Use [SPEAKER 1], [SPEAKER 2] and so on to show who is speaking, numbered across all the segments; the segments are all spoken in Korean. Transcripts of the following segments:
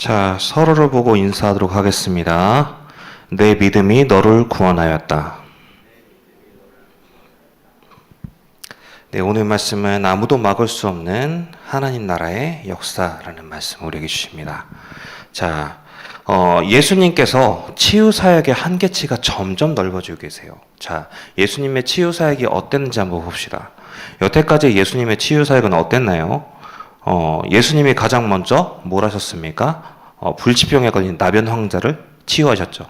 [SPEAKER 1] 자, 서로를 보고 인사하도록 하겠습니다. 내 믿음이 너를 구원하였다. 네, 오늘 말씀은 아무도 막을 수 없는 하나님 나라의 역사라는 말씀을 우리에게 주십니다. 자, 어, 예수님께서 치유 사역의 한계치가 점점 넓어지고 계세요. 자, 예수님의 치유 사역이 어땠는지 한번 봅시다. 여태까지 예수님의 치유 사역은 어땠나요? 어, 예수님이 가장 먼저 뭘 하셨습니까? 어, 불치병에 걸린 나변 황자를 치유하셨죠.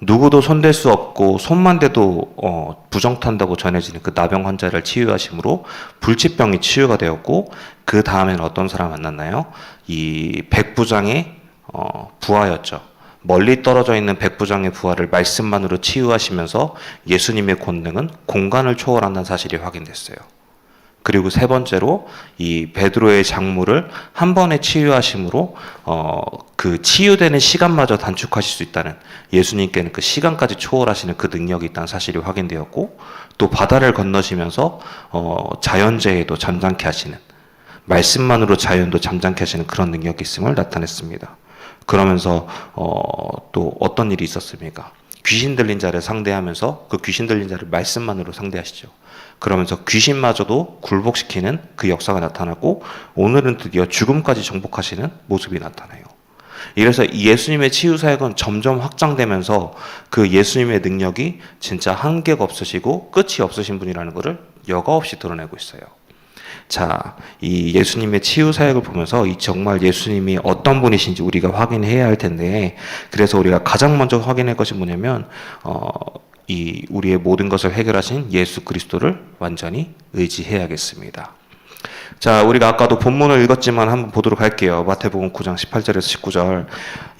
[SPEAKER 1] 누구도 손댈 수 없고 손만 대도 어, 부정탄다고 전해지는 그 나병 환자를 치유하심으로 불치병이 치유가 되었고 그 다음에는 어떤 사람 만났나요? 이 백부장의 어, 부하였죠. 멀리 떨어져 있는 백부장의 부하를 말씀만으로 치유하시면서 예수님의 권능은 공간을 초월한다는 사실이 확인됐어요. 그리고 세 번째로 이 베드로의 장물을 한 번에 치유하심으로 어, 그 치유되는 시간마저 단축하실 수 있다는 예수님께는 그 시간까지 초월하시는 그 능력이 있다는 사실이 확인되었고 또 바다를 건너시면서 어, 자연재해도 잠잠케 하시는 말씀만으로 자연도 잠잠케 하시는 그런 능력이 있음을 나타냈습니다. 그러면서 어, 또 어떤 일이 있었습니까? 귀신 들린 자를 상대하면서 그 귀신 들린 자를 말씀만으로 상대하시죠. 그러면서 귀신마저도 굴복시키는 그 역사가 나타나고 오늘은 드디어 죽음까지 정복하시는 모습이 나타나요. 이래서 이 예수님의 치유 사역은 점점 확장되면서 그 예수님의 능력이 진짜 한계가 없으시고 끝이 없으신 분이라는 것을 여과 없이 드러내고 있어요. 자, 이 예수님의 치유 사역을 보면서 이 정말 예수님이 어떤 분이신지 우리가 확인해야 할 텐데, 그래서 우리가 가장 먼저 확인할 것이 뭐냐면, 어, 이 우리의 모든 것을 해결하신 예수 그리스도를 완전히 의지해야겠습니다. 자, 우리가 아까도 본문을 읽었지만 한번 보도록 할게요. 마태복음 9장 18절에서 19절.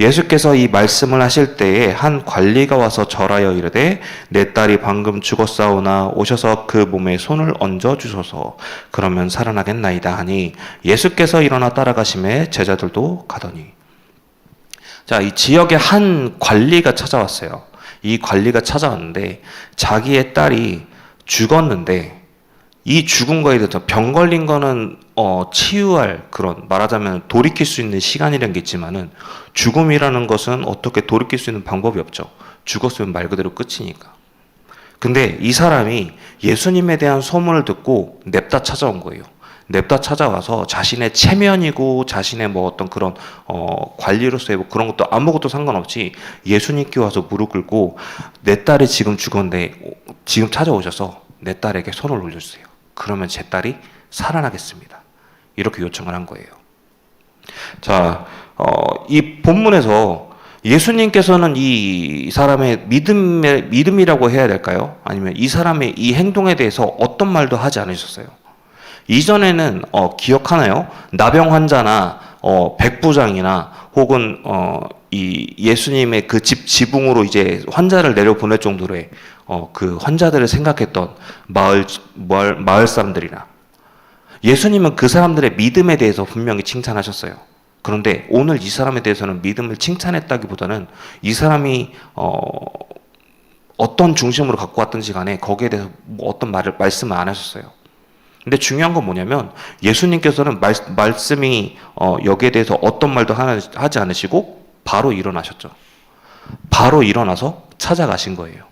[SPEAKER 1] 예수께서 이 말씀을 하실 때에 한 관리가 와서 절하여 이르되 내 딸이 방금 죽었사오나 오셔서 그 몸에 손을 얹어 주소서. 그러면 살아나겠나이다 하니 예수께서 일어나 따라가심에 제자들도 가더니 자, 이 지역에 한 관리가 찾아왔어요. 이 관리가 찾아왔는데 자기의 딸이 죽었는데 이 죽은 거에 대해서 병 걸린 거는 어, 치유할 그런 말하자면 돌이킬 수 있는 시간이라는 게 있지만은 죽음이라는 것은 어떻게 돌이킬 수 있는 방법이 없죠. 죽었으면 말 그대로 끝이니까. 근데 이 사람이 예수님에 대한 소문을 듣고 냅다 찾아온 거예요. 냅다 찾아와서 자신의 체면이고 자신의 뭐 어떤 그런 어 관리로서의 뭐 그런 것도 아무것도 상관없이 예수님께 와서 무릎 꿇고 내 딸이 지금 죽었는데 지금 찾아오셔서 내 딸에게 손을 올려주세요. 그러면 제 딸이 살아나겠습니다. 이렇게 요청을 한 거예요. 자, 어, 이 본문에서 예수님께서는 이 사람의 믿음의 믿음이라고 해야 될까요? 아니면 이 사람의 이 행동에 대해서 어떤 말도 하지 않으셨어요. 이전에는 어, 기억하나요? 나병 환자나 어, 백부장이나 혹은 어, 이 예수님의 그 집 지붕으로 이제 환자를 내려 보낼 정도로의 어, 그 환자들을 생각했던 마을, 마을 마을 사람들이나 예수님은 그 사람들의 믿음에 대해서 분명히 칭찬하셨어요. 그런데 오늘 이 사람에 대해서는 믿음을 칭찬했다기보다는 이 사람이 어, 어떤 중심으로 갖고 왔든지 간에 거기에 대해서 뭐 어떤 말을 말씀을 안 하셨어요. 근데 중요한 건 뭐냐면 예수님께서는 말, 말씀이 어, 여기에 대해서 어떤 말도 하지 않으시고 바로 일어나셨죠. 바로 일어나서 찾아가신 거예요.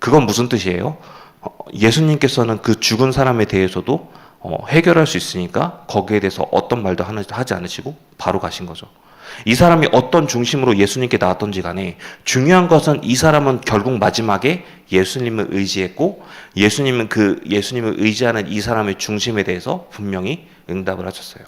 [SPEAKER 1] 그건 무슨 뜻이에요? 어, 예수님께서는 그 죽은 사람에 대해서도 어, 해결할 수 있으니까 거기에 대해서 어떤 말도 하지 않으시고 바로 가신 거죠. 이 사람이 어떤 중심으로 예수님께 나왔던지 간에 중요한 것은 이 사람은 결국 마지막에 예수님을 의지했고 예수님은 그 예수님을 의지하는 이 사람의 중심에 대해서 분명히 응답을 하셨어요.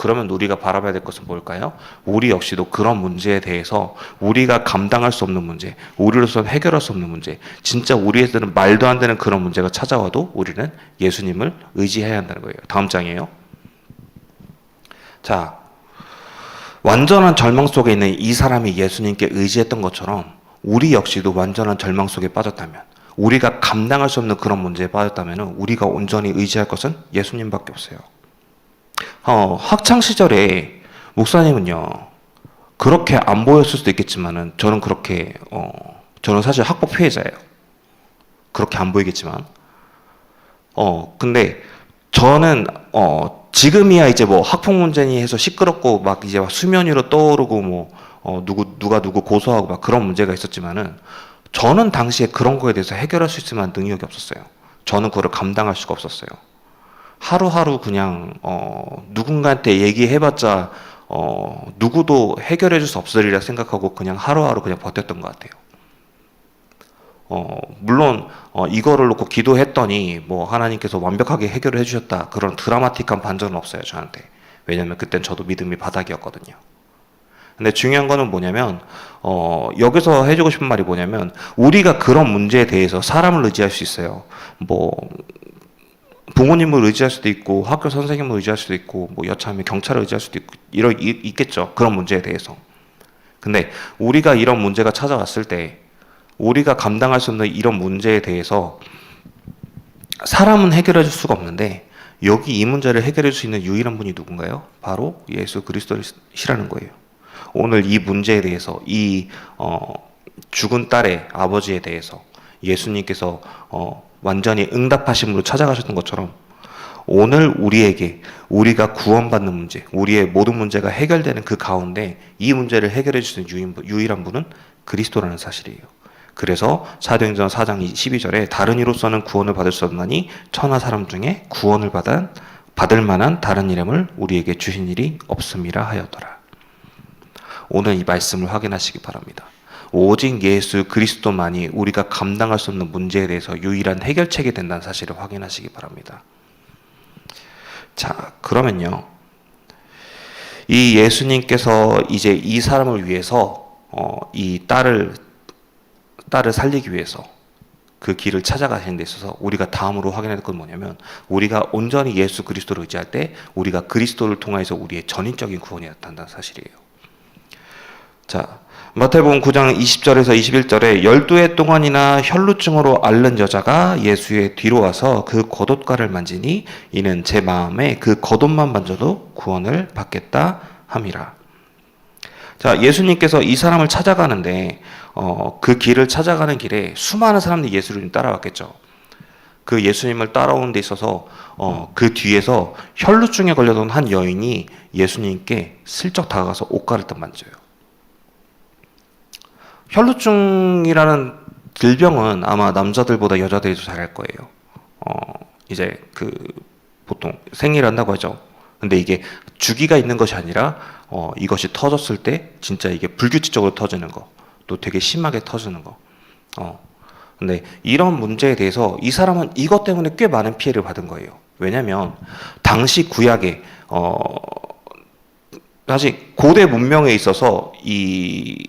[SPEAKER 1] 그러면 우리가 바라봐야 될 것은 뭘까요? 우리 역시도 그런 문제에 대해서 우리가 감당할 수 없는 문제, 우리로서는 해결할 수 없는 문제, 진짜 우리에서는 말도 안 되는 그런 문제가 찾아와도 우리는 예수님을 의지해야 한다는 거예요. 다음 장이에요. 자, 완전한 절망 속에 있는 이 사람이 예수님께 의지했던 것처럼 우리 역시도 완전한 절망 속에 빠졌다면 우리가 감당할 수 없는 그런 문제에 빠졌다면 우리가 온전히 의지할 것은 예수님밖에 없어요. 어, 학창 시절에 목사님은요 그렇게 안 보였을 수도 있겠지만은 저는 그렇게 어, 저는 사실 학법 피해자예요. 그렇게 안 보이겠지만 어 근데 저는 어 지금이야 이제 뭐 학폭 문제니 해서 시끄럽고 막 이제 막 수면 위로 떠오르고 뭐 어, 누구 누가 누구 고소하고 막 그런 문제가 있었지만은 저는 당시에 그런 거에 대해서 해결할 수 있을 만한 능력이 없었어요. 저는 그거를 감당할 수가 없었어요. 하루하루 그냥 어, 누군가한테 얘기해봤자 어, 누구도 해결해줄 수 없으리라 생각하고 그냥 하루하루 그냥 버텼던 것 같아요. 어, 물론 어, 이거를 놓고 기도했더니 뭐 하나님께서 완벽하게 해결을 해주셨다 그런 드라마틱한 반전은 없어요 저한테. 왜냐면 그땐 저도 믿음이 바닥이었거든요. 근데 중요한 거는 뭐냐면 어, 여기서 해주고 싶은 말이 뭐냐면 우리가 그런 문제에 대해서 사람을 의지할 수 있어요. 뭐 부모님을 의지할 수도 있고 학교 선생님을 의지할 수도 있고 뭐 여차하면 경찰을 의지할 수도 있고 이러 이- 있겠죠 그런 문제에 대해서. 근데 우리가 이런 문제가 찾아왔을 때 우리가 감당할 수 없는 이런 문제에 대해서 사람은 해결해 줄 수가 없는데 여기 이 문제를 해결해 줄 수 있는 유일한 분이 누군가요? 바로 예수 그리스도시라는 거예요. 오늘 이 문제에 대해서 이 어, 죽은 딸의 아버지에 대해서 예수님께서 어, 완전히 응답하심으로 찾아가셨던 것처럼 오늘 우리에게 우리가 구원받는 문제, 우리의 모든 문제가 해결되는 그 가운데 이 문제를 해결해 주시는 유일한 분은 그리스도라는 사실이에요. 그래서 사도행전 4장 12절에 다른 이로서는 구원을 받을 수 없나니 천하 사람 중에 구원을 받은 받을 만한 다른 이름을 우리에게 주신 일이 없음이라 하였더라. 오늘 이 말씀을 확인하시기 바랍니다. 오직 예수 그리스도만이 우리가 감당할 수 없는 문제에 대해서 유일한 해결책이 된다는 사실을 확인하시기 바랍니다. 자, 그러면요. 이 예수님께서 이제 이 사람을 위해서 어, 이 딸을 딸을 살리기 위해서 그 길을 찾아가시는 데 있어서 우리가 다음으로 확인해야 될 건 뭐냐면 우리가 온전히 예수 그리스도를 의지할 때 우리가 그리스도를 통하여서 우리의 전인적인 구원이 나타난다는 사실이에요. 자, 마태복음 9장 20절에서 21절에 열두 해 동안이나 혈루증으로 앓는 여자가 예수의 뒤로 와서 그 겉옷가를 만지니 이는 제 마음에 그 겉옷만 만져도 구원을 받겠다 함이라. 자, 예수님께서 이 사람을 찾아가는데 어, 그 길을 찾아가는 길에 수많은 사람들이 예수를 따라왔겠죠. 그 예수님을 따라오는 데 있어서 어, 그 뒤에서 혈루증에 걸려던 한 여인이 예수님께 슬쩍 다가가서 옷가를 딱 만져요. 혈루증이라는 질병은 아마 남자들보다 여자들이 더 잘할 거예요. 어, 이제 그 보통 생리한다고 하죠. 근데 이게 주기가 있는 것이 아니라 어, 이것이 터졌을 때 진짜 이게 불규칙적으로 터지는 거, 또 되게 심하게 터지는 거. 어. 근데 이런 문제에 대해서 이 사람은 이것 때문에 꽤 많은 피해를 받은 거예요. 왜냐하면 당시 구약에 어, 사실 고대 문명에 있어서 이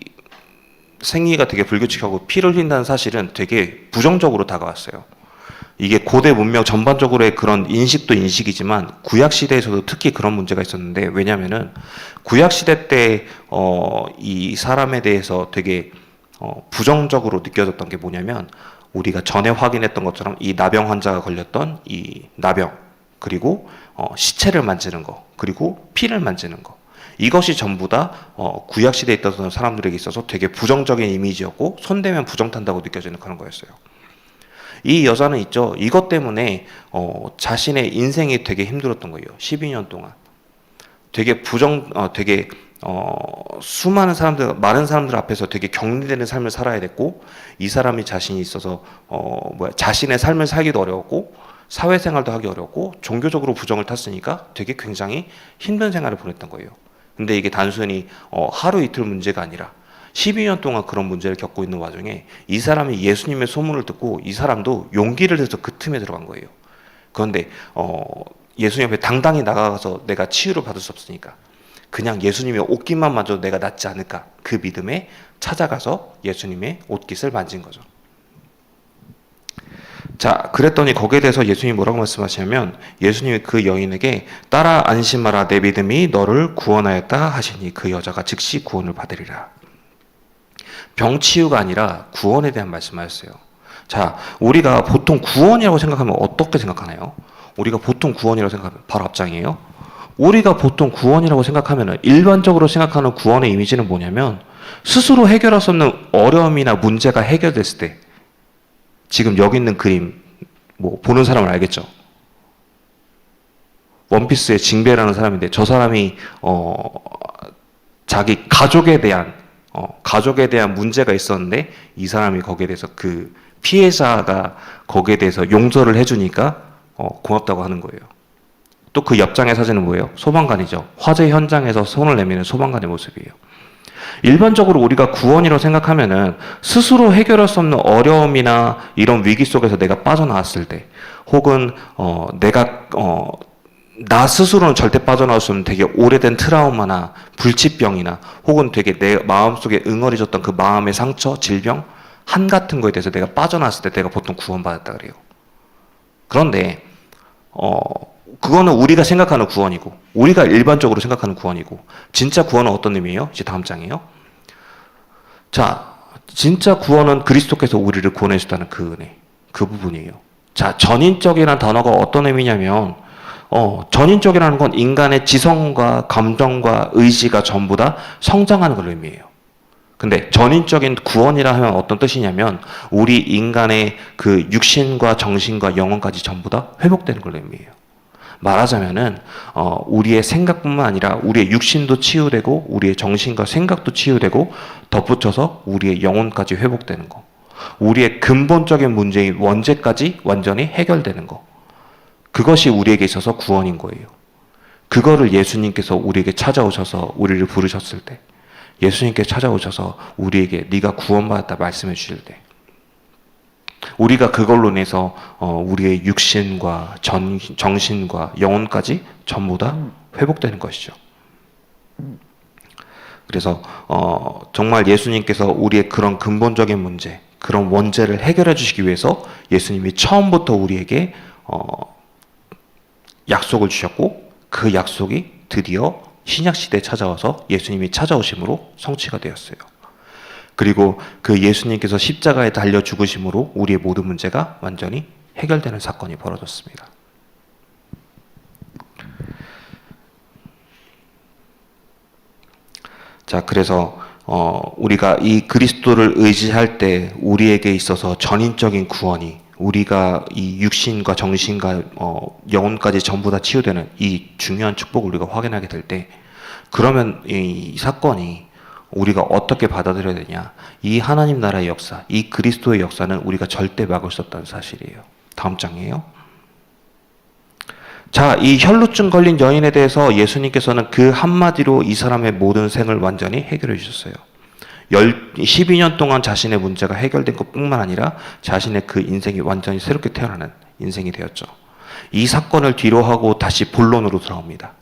[SPEAKER 1] 생리가 되게 불규칙하고 피를 흘린다는 사실은 되게 부정적으로 다가왔어요. 이게 고대 문명 전반적으로의 그런 인식도 인식이지만 구약 시대에서도 특히 그런 문제가 있었는데 왜냐하면은 구약 시대 때 어 이 사람에 대해서 되게 어 부정적으로 느껴졌던 게 뭐냐면 우리가 전에 확인했던 것처럼 이 나병 환자가 걸렸던 이 나병 그리고 어 시체를 만지는 거 그리고 피를 만지는 거 이것이 전부 다 어, 구약 시대에 있던 사람들에게 있어서 되게 부정적인 이미지였고 손대면 부정 탄다고 느껴지는 그런 거였어요. 이 여자는 있죠. 이것 때문에 어, 자신의 인생이 되게 힘들었던 거예요. 12년 동안. 되게 부정, 어, 되게 어, 수많은 사람들, 많은 사람들 앞에서 되게 격리되는 삶을 살아야 됐고, 이 사람이 자신이 있어서 어, 뭐야, 자신의 삶을 살기도 어려웠고, 사회생활도 하기 어렵고, 종교적으로 부정을 탔으니까 되게 굉장히 힘든 생활을 보냈던 거예요. 근데 이게 단순히 어, 하루 이틀 문제가 아니라 12년 동안 그런 문제를 겪고 있는 와중에 이 사람이 예수님의 소문을 듣고 이 사람도 용기를 내서 그 틈에 들어간 거예요. 그런데 어, 예수님 앞에 당당히 나가서 내가 치유를 받을 수 없으니까 그냥 예수님의 옷깃만 만져도 내가 낫지 않을까 그 믿음에 찾아가서 예수님의 옷깃을 만진 거죠. 자, 그랬더니 거기에 대해서 예수님이 뭐라고 말씀하시냐면 예수님이 그 여인에게 따라 안심하라 내 믿음이 너를 구원하였다 하시니 그 여자가 즉시 구원을 받으리라. 병치유가 아니라 구원에 대한 말씀하셨어요. 자, 우리가 보통 구원이라고 생각하면 어떻게 생각하나요? 우리가 보통 구원이라고 생각하면 바로 앞장이에요. 우리가 보통 구원이라고 생각하면 일반적으로 생각하는 구원의 이미지는 뭐냐면 스스로 해결할 수 없는 어려움이나 문제가 해결됐을 때 지금 여기 있는 그림 뭐 보는 사람은 알겠죠. 원피스의 징배라는 사람인데 저 사람이 어 자기 가족에 대한 어 가족에 대한 문제가 있었는데 이 사람이 거기에 대해서 그 피해자가 거기에 대해서 용서를 해주니까 어 고맙다고 하는 거예요. 또 그 옆장의 사진은 뭐예요? 소방관이죠. 화재 현장에서 손을 내미는 소방관의 모습이에요. 일반적으로 우리가 구원이라고 생각하면은 스스로 해결할 수 없는 어려움이나 이런 위기 속에서 내가 빠져나왔을 때, 혹은 어 내가 어 나 스스로는 절대 빠져나올 수 없는 되게 오래된 트라우마나 불치병이나 혹은 되게 내 마음속에 응어리졌던 그 마음의 상처, 질병, 한 같은 거에 대해서 내가 빠져나왔을 때 내가 보통 구원받았다 그래요. 그런데 어 그거는 우리가 생각하는 구원이고 우리가 일반적으로 생각하는 구원이고 진짜 구원은 어떤 의미예요? 이제 다음 장이에요. 자, 진짜 구원은 그리스도께서 우리를 구원해 주다는 그 은혜, 그 부분이에요. 자, 전인적이라는 단어가 어떤 의미냐면 어, 전인적이라는 건 인간의 지성과 감정과 의지가 전부 다 성장하는 걸 의미해요. 근데 전인적인 구원이라 하면 어떤 뜻이냐면 우리 인간의 그 육신과 정신과 영혼까지 전부 다 회복되는 걸 의미해요. 말하자면은 어, 우리의 생각뿐만 아니라 우리의 육신도 치유되고 우리의 정신과 생각도 치유되고 덧붙여서 우리의 영혼까지 회복되는 거. 우리의 근본적인 문제인 원죄까지 완전히 해결되는 거. 그것이 우리에게 있어서 구원인 거예요. 그거를 예수님께서 우리에게 찾아오셔서 우리를 부르셨을 때 예수님께 찾아오셔서 우리에게 네가 구원받았다 말씀해 주실 때 우리가 그걸로 인해서 어, 우리의 육신과 전, 정신과 영혼까지 전부 다 회복되는 것이죠. 그래서 어, 정말 예수님께서 우리의 그런 근본적인 문제, 그런 원죄를 해결해 주시기 위해서 예수님이 처음부터 우리에게 어, 약속을 주셨고 그 약속이 드디어 신약 시대에 찾아와서 예수님이 찾아오심으로 성취가 되었어요. 그리고 그 예수님께서 십자가에 달려 죽으심으로 우리의 모든 문제가 완전히 해결되는 사건이 벌어졌습니다. 자, 그래서 어, 우리가 이 그리스도를 의지할 때 우리에게 있어서 전인적인 구원이 우리가 이 육신과 정신과 어, 영혼까지 전부 다 치유되는 이 중요한 축복을 우리가 확인하게 될 때 그러면 이, 이 사건이 우리가 어떻게 받아들여야 되냐? 이 하나님 나라의 역사, 이 그리스도의 역사는 우리가 절대 막을 수 없다는 사실이에요. 다음 장이에요. 자, 이 혈루증 걸린 여인에 대해서 예수님께서는 그 한마디로 이 사람의 모든 생을 완전히 해결해 주셨어요. 12년 동안 자신의 문제가 해결된 것 뿐만 아니라 자신의 그 인생이 완전히 새롭게 태어나는 인생이 되었죠. 이 사건을 뒤로 하고 다시 본론으로 돌아옵니다.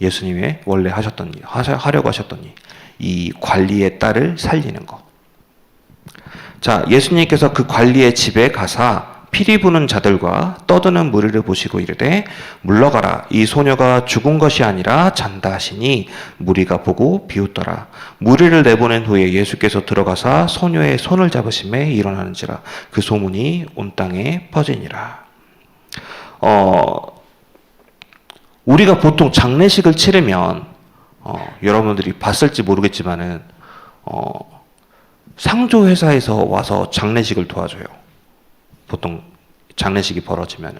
[SPEAKER 1] 예수님의 원래 하셨던 일, 하려고 하셨던 일, 이 관리의 딸을 살리는 것. 자, 예수님께서 그 관리의 집에 가사 피리 부는 자들과 떠드는 무리를 보시고 이르되 물러가라. 이 소녀가 죽은 것이 아니라 잔다 하시니 무리가 보고 비웃더라. 무리를 내보낸 후에 예수께서 들어가사 소녀의 손을 잡으심에 일어나는지라. 그 소문이 온 땅에 퍼지니라. 어 우리가 보통 장례식을 치르면 어, 여러분들이 봤을지 모르겠지만은 어, 상조 회사에서 와서 장례식을 도와줘요. 보통 장례식이 벌어지면은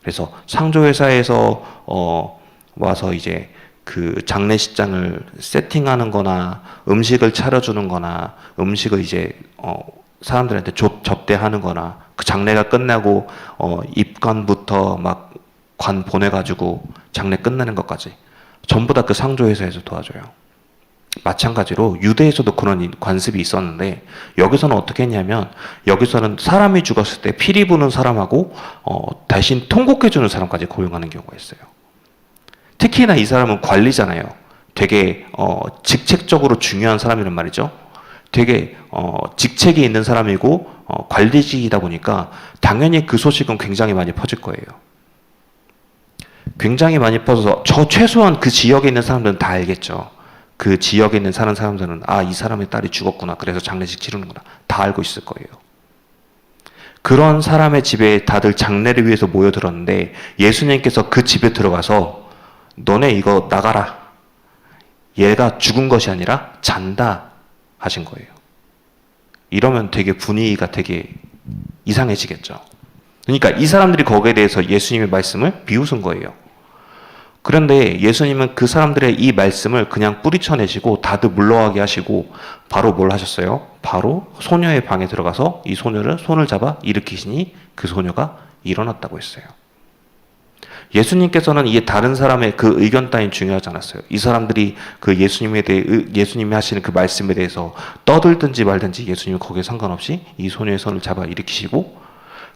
[SPEAKER 1] 그래서 상조 회사에서 어, 와서 이제 그 장례식장을 세팅하는-거나 음식을 차려주는-거나 음식을 이제 어, 사람들한테 접, 접대하는-거나 그 장례가 끝나고 어, 입관부터 막 관 보내가지고 장례 끝나는 것까지 전부 다 그 상조회사에서 도와줘요. 마찬가지로 유대에서도 그런 관습이 있었는데 여기서는 어떻게 했냐면 여기서는 사람이 죽었을 때 피리 부는 사람하고 어, 대신 통곡해 주는 사람까지 고용하는 경우가 있어요. 특히나 이 사람은 관리잖아요. 되게 어, 직책적으로 중요한 사람이란 말이죠. 되게 어, 직책이 있는 사람이고 어, 관리직이다 보니까 당연히 그 소식은 굉장히 많이 퍼질 거예요. 굉장히 많이 퍼져서 저 최소한 그 지역에 있는 사람들은 다 알겠죠. 그 지역에 있는 사는 사람들은 아, 이 사람의 딸이 죽었구나. 그래서 장례식 치르는구나. 다 알고 있을 거예요. 그런 사람의 집에 다들 장례를 위해서 모여들었는데 예수님께서 그 집에 들어가서 너네 이거 나가라. 얘가 죽은 것이 아니라 잔다 하신 거예요. 이러면 되게 분위기가 되게 이상해지겠죠. 그러니까 이 사람들이 거기에 대해서 예수님의 말씀을 비웃은 거예요. 그런데 예수님은 그 사람들의 이 말씀을 그냥 뿌리쳐내시고 다들 물러가게 하시고 바로 뭘 하셨어요? 바로 소녀의 방에 들어가서 이 소녀를 손을 잡아 일으키시니 그 소녀가 일어났다고 했어요. 예수님께서는 이게 다른 사람의 그 의견 따윈 중요하지 않았어요. 이 사람들이 그 예수님에 대해 예수님이 하시는 그 말씀에 대해서 떠들든지 말든지 예수님은 거기에 상관없이 이 소녀의 손을 잡아 일으키시고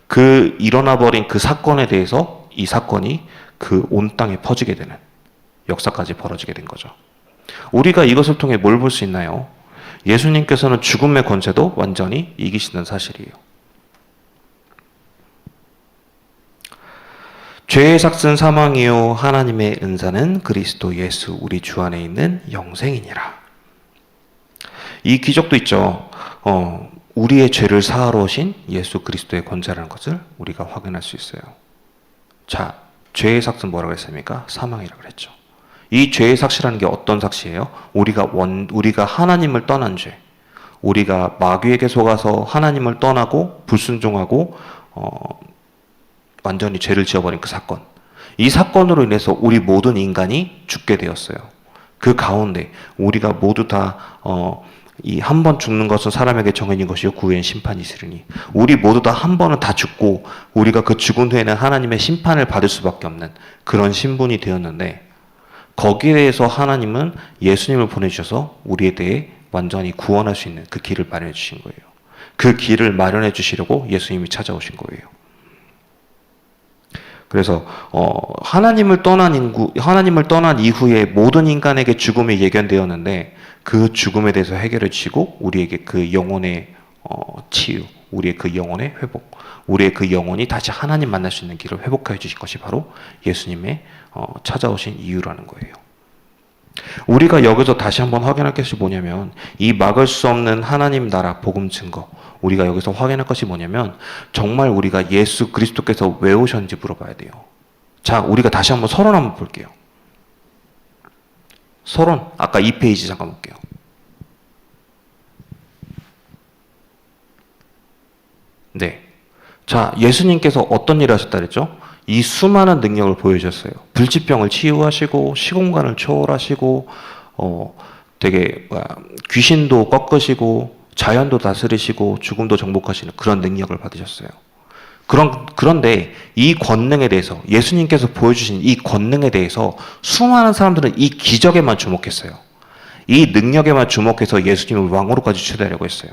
[SPEAKER 1] 그 일어나 버린 그 사건에 대해서 이 사건이 그 온 땅에 퍼지게 되는 역사까지 벌어지게 된 거죠. 우리가 이것을 통해 뭘 볼 수 있나요? 예수님께서는 죽음의 권세도 완전히 이기시는 사실이에요. 죄의 삭슨 사망이요 하나님의 은사는 그리스도 예수 우리 주 안에 있는 영생이니라. 이 기적도 있죠. 어, 우리의 죄를 사하러 오신 예수 그리스도의 권세라는 것을 우리가 확인할 수 있어요. 자, 죄의 삭슨 뭐라고 했습니까? 사망이라고 그랬죠. 이 죄의 삭시라는 게 어떤 삭시예요? 우리가 원, 우리가 하나님을 떠난 죄. 우리가 마귀에게 속아서 하나님을 떠나고 불순종하고 어, 완전히 죄를 지어버린 그 사건. 이 사건으로 인해서 우리 모든 인간이 죽게 되었어요. 그 가운데 우리가 모두 다 어, 이 한 번 죽는 것은 사람에게 정해진 것이요 구엔 심판이 있으리니 우리 모두 다 한 번은 다 죽고 우리가 그 죽은 후에는 하나님의 심판을 받을 수밖에 없는 그런 신분이 되었는데 거기에 대해서 하나님은 예수님을 보내주셔서 우리에 대해 완전히 구원할 수 있는 그 길을 마련해 주신 거예요. 그 길을 마련해 주시려고 예수님이 찾아오신 거예요. 그래서 어, 하나님을 떠난 인구, 하나님을 떠난 이후에 모든 인간에게 죽음이 예견되었는데 그 죽음에 대해서 해결해 주시고 우리에게 그 영혼의 어, 치유, 우리의 그 영혼의 회복, 우리의 그 영혼이 다시 하나님 만날 수 있는 길을 회복하여 주신 것이 바로 예수님의 어, 찾아오신 이유라는 거예요. 우리가 여기서 다시 한번 확인할 것이 뭐냐면 이 막을 수 없는 하나님 나라 복음 증거 우리가 여기서 확인할 것이 뭐냐면 정말 우리가 예수 그리스도께서 왜 오셨는지 물어봐야 돼요. 자, 우리가 다시 한번 서론 한번 볼게요. 서론 아까 2페이지 잠깐 볼게요. 네. 자, 예수님께서 어떤 일을 하셨다 그랬죠? 이 수많은 능력을 보여주셨어요. 불치병을 치유하시고 시공간을 초월하시고 어 되게 뭐야, 귀신도 꺾으시고 자연도 다스리시고 죽음도 정복하시는 그런 능력을 받으셨어요. 그런 그런데 이 권능에 대해서 예수님께서 보여주신 이 권능에 대해서 수많은 사람들은 이 기적에만 주목했어요. 이 능력에만 주목해서 예수님을 왕으로까지 추대하려고 했어요.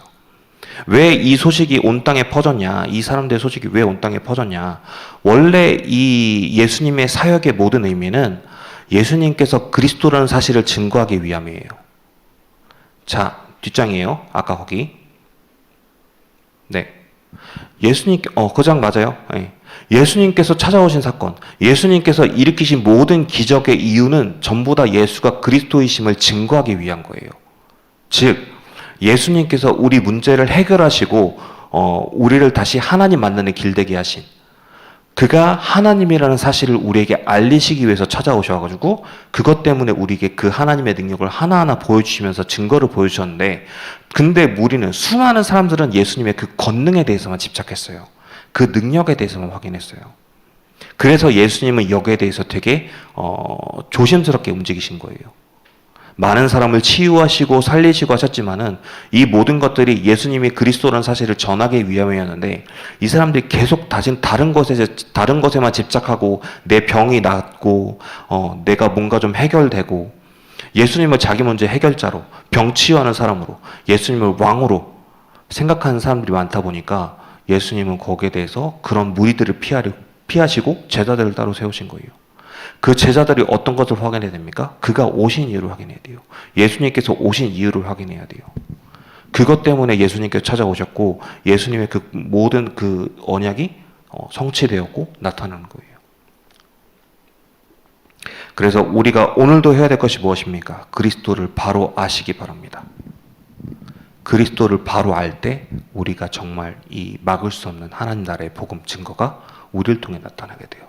[SPEAKER 1] 왜 이 소식이 온 땅에 퍼졌냐? 이 사람들의 소식이 왜 온 땅에 퍼졌냐? 원래 이 예수님의 사역의 모든 의미는 예수님께서 그리스도라는 사실을 증거하기 위함이에요. 자, 뒷장이에요. 아까 거기. 네. 예수님, 어, 그 장 맞아요. 네. 예수님께서 찾아오신 사건, 예수님께서 일으키신 모든 기적의 이유는 전부 다 예수가 그리스도이심을 증거하기 위한 거예요. 즉, 예수님께서 우리 문제를 해결하시고, 어, 우리를 다시 하나님 만나는 길 되게 하신, 그가 하나님이라는 사실을 우리에게 알리시기 위해서 찾아오셔가지고 그것 때문에 우리에게 그 하나님의 능력을 하나하나 보여주시면서 증거를 보여주셨는데 근데 우리는 수많은 사람들은 예수님의 그 권능에 대해서만 집착했어요. 그 능력에 대해서만 확인했어요. 그래서 예수님은 여기에 대해서 되게 어, 조심스럽게 움직이신 거예요. 많은 사람을 치유하시고 살리시고 하셨지만은 이 모든 것들이 예수님이 그리스도라는 사실을 전하기 위함이었는데 이 사람들이 계속 다신 다른 것에 다른 것에만 집착하고 내 병이 낫고 어, 내가 뭔가 좀 해결되고 예수님을 자기 문제 해결자로 병 치유하는 사람으로 예수님을 왕으로 생각하는 사람들이 많다 보니까 예수님은 거기에 대해서 그런 무리들을 피하려 피하시고 제자들을 따로 세우신 거예요. 그 제자들이 어떤 것을 확인해야 됩니까? 그가 오신 이유를 확인해야 돼요. 예수님께서 오신 이유를 확인해야 돼요. 그것 때문에 예수님께서 찾아오셨고 예수님의 그 모든 그 언약이 어, 성취되었고 나타나는 거예요. 그래서 우리가 오늘도 해야 될 것이 무엇입니까? 그리스도를 바로 아시기 바랍니다. 그리스도를 바로 알 때 우리가 정말 이 막을 수 없는 하나님 나라의 복음 증거가 우리를 통해 나타나게 돼요.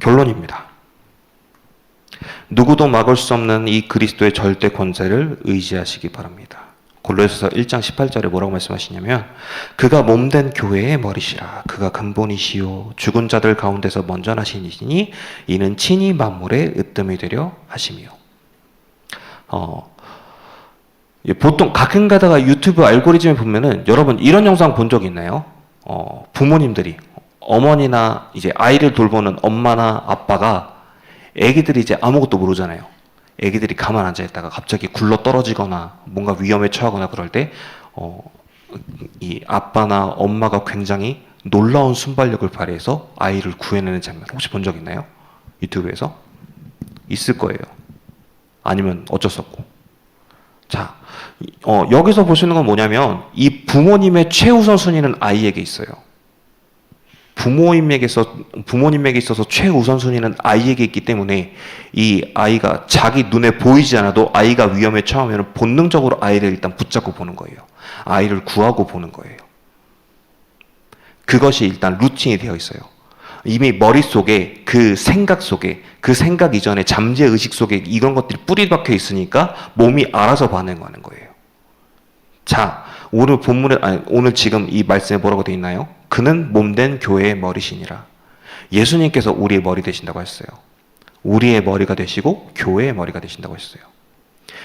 [SPEAKER 1] 결론입니다. 누구도 막을 수 없는 이 그리스도의 절대 권세를 의지하시기 바랍니다. 골로새서 1장 18절에 뭐라고 말씀하시냐면 그가 몸된 교회의 머리시라 그가 근본이시요 죽은 자들 가운데서 먼저 나시니 이는 친히 만물의 으뜸이 되려 하심이요. 어, 예, 보통 가끔 가다가 유튜브 알고리즘에 보면은 여러분 이런 영상 본 적 있나요? 어, 부모님들이 어머니나 이제 아이를 돌보는 엄마나 아빠가 애기들이 이제 아무것도 모르잖아요. 애기들이 가만 앉아 있다가 갑자기 굴러 떨어지거나 뭔가 위험에 처하거나 그럴 때, 어, 이 아빠나 엄마가 굉장히 놀라운 순발력을 발휘해서 아이를 구해내는 장면 혹시 본 적 있나요? 유튜브에서? 있을 거예요. 아니면 어쩔 수 없고. 자, 어, 여기서 보시는 건 뭐냐면 이 부모님의 최우선 순위는 아이에게 있어요. 부모님에게서 부모님에게 있어서 최우선 순위는 아이에게 있기 때문에 이 아이가 자기 눈에 보이지 않아도 아이가 위험에 처하면 본능적으로 아이를 일단 붙잡고 보는 거예요. 아이를 구하고 보는 거예요. 그것이 일단 루틴이 되어 있어요. 이미 머릿속에 그 생각 속에 그 생각 이전에 잠재 의식 속에 이런 것들이 뿌리 박혀 있으니까 몸이 알아서 반응하는 거예요. 자, 오늘 본문에 아니 오늘 지금 이 말씀에 뭐라고 되어 있나요? 그는 몸된 교회의 머리시니라. 예수님께서 우리의 머리 되신다고 했어요. 우리의 머리가 되시고 교회의 머리가 되신다고 했어요.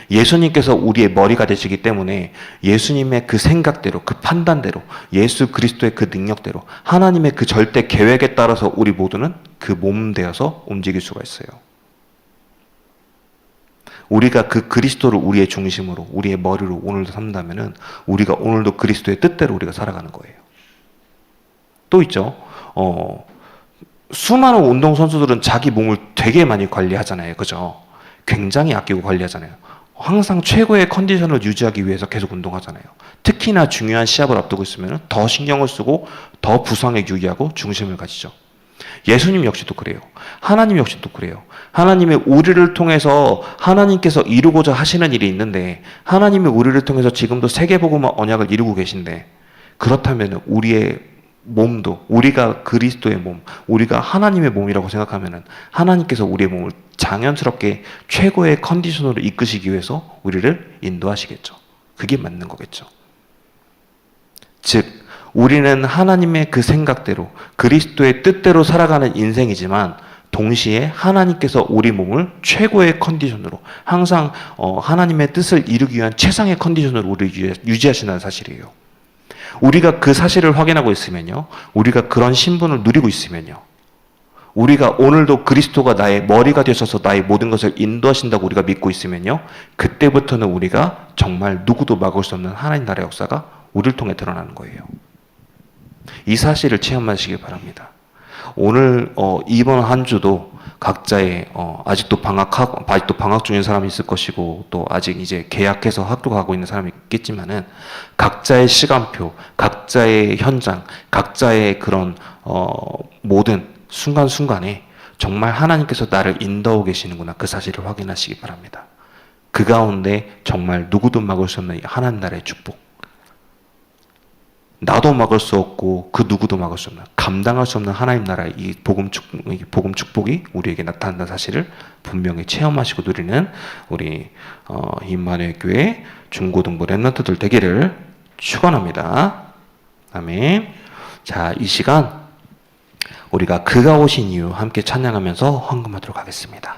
[SPEAKER 1] 예수님께서 우리의 머리가 되시기 때문에 예수님의 그 생각대로, 그 판단대로, 예수 그리스도의 그 능력대로, 하나님의 그 절대 계획에 따라서 우리 모두는 그 몸 되어서 움직일 수가 있어요. 우리가 그 그리스도를 우리의 중심으로, 우리의 머리로 오늘도 삼다면은 우리가 오늘도 그리스도의 뜻대로 우리가 살아가는 거예요. 또 있죠. 어, 수많은 운동 선수들은 자기 몸을 되게 많이 관리하잖아요. 그죠? 굉장히 아끼고 관리하잖아요. 항상 최고의 컨디션을 유지하기 위해서 계속 운동하잖아요. 특히나 중요한 시합을 앞두고 있으면 더 신경을 쓰고 더 부상에 유의하고 중심을 가지죠. 예수님 역시도 그래요. 하나님 역시도 그래요. 하나님의 우리를 통해서 하나님께서 이루고자 하시는 일이 있는데 하나님의 우리를 통해서 지금도 세계복음화 언약을 이루고 계신데 그렇다면 우리의 몸도 우리가 그리스도의 몸, 우리가 하나님의 몸이라고 생각하면은 하나님께서 우리의 몸을 장연스럽게 최고의 컨디션으로 이끄시기 위해서 우리를 인도하시겠죠. 그게 맞는 거겠죠. 즉, 우리는 하나님의 그 생각대로 그리스도의 뜻대로 살아가는 인생이지만 동시에 하나님께서 우리 몸을 최고의 컨디션으로 항상 어, 하나님의 뜻을 이루기 위한 최상의 컨디션으로 우리 유지하시는 사실이에요. 우리가 그 사실을 확인하고 있으면요. 우리가 그런 신분을 누리고 있으면요. 우리가 오늘도 그리스도가 나의 머리가 되셔서 나의 모든 것을 인도하신다고 우리가 믿고 있으면요. 그때부터는 우리가 정말 누구도 막을 수 없는 하나님 나라의 역사가 우리를 통해 드러나는 거예요. 이 사실을 체험하시길 바랍니다. 오늘 어, 이번 한 주도 각자의 어, 아직도 방학하고 아직도 방학 중인 사람이 있을 것이고 또 아직 이제 계약해서 학교 가고 있는 사람이 있겠지만은 각자의 시간표, 각자의 현장, 각자의 그런 어, 모든 순간 순간에 정말 하나님께서 나를 인도하고 계시는구나 그 사실을 확인하시기 바랍니다. 그 가운데 정말 누구도 막을 수 없는 하나님 나라의 축복. 나도 막을 수 없고 그 누구도 막을 수 없는 감당할 수 없는 하나님 나라의 이 복음 축복, 복음 축복이 우리에게 나타난다는 사실을 분명히 체험하시고 누리는 우리 어, 임마누엘 교회 중고등부 랩런트들 되기를 축원합니다. 아멘. 자, 이 시간 우리가 그가 오신 이유 함께 찬양하면서 헌금하도록 하겠습니다.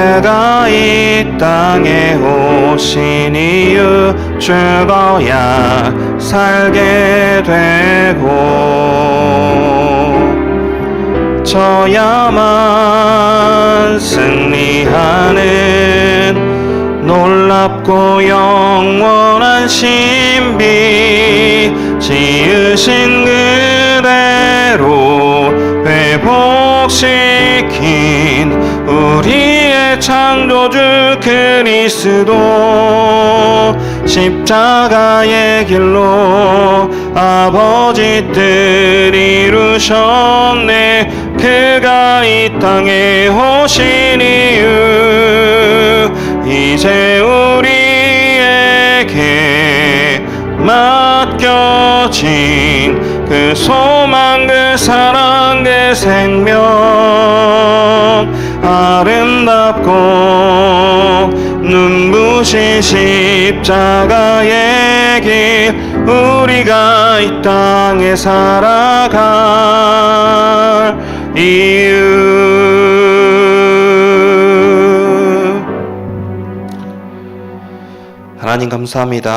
[SPEAKER 1] 그가 이 땅에 오신 이유 죽어야 살게 되고 저야만 승리하는 놀랍고 영원한 신비 지으신 그대로 회복시킨 우리의 창조주 그리스도 십자가의 길로 아버지 뜻 이루셨네. 그가 이 땅에 오신 이유 이제 우리에게 맡겨진 그 소망 그 사랑 그 생명 아름답고 눈부신 십자가의 길 우리가 이 땅에 살아갈 이유 하나님 감사합니다.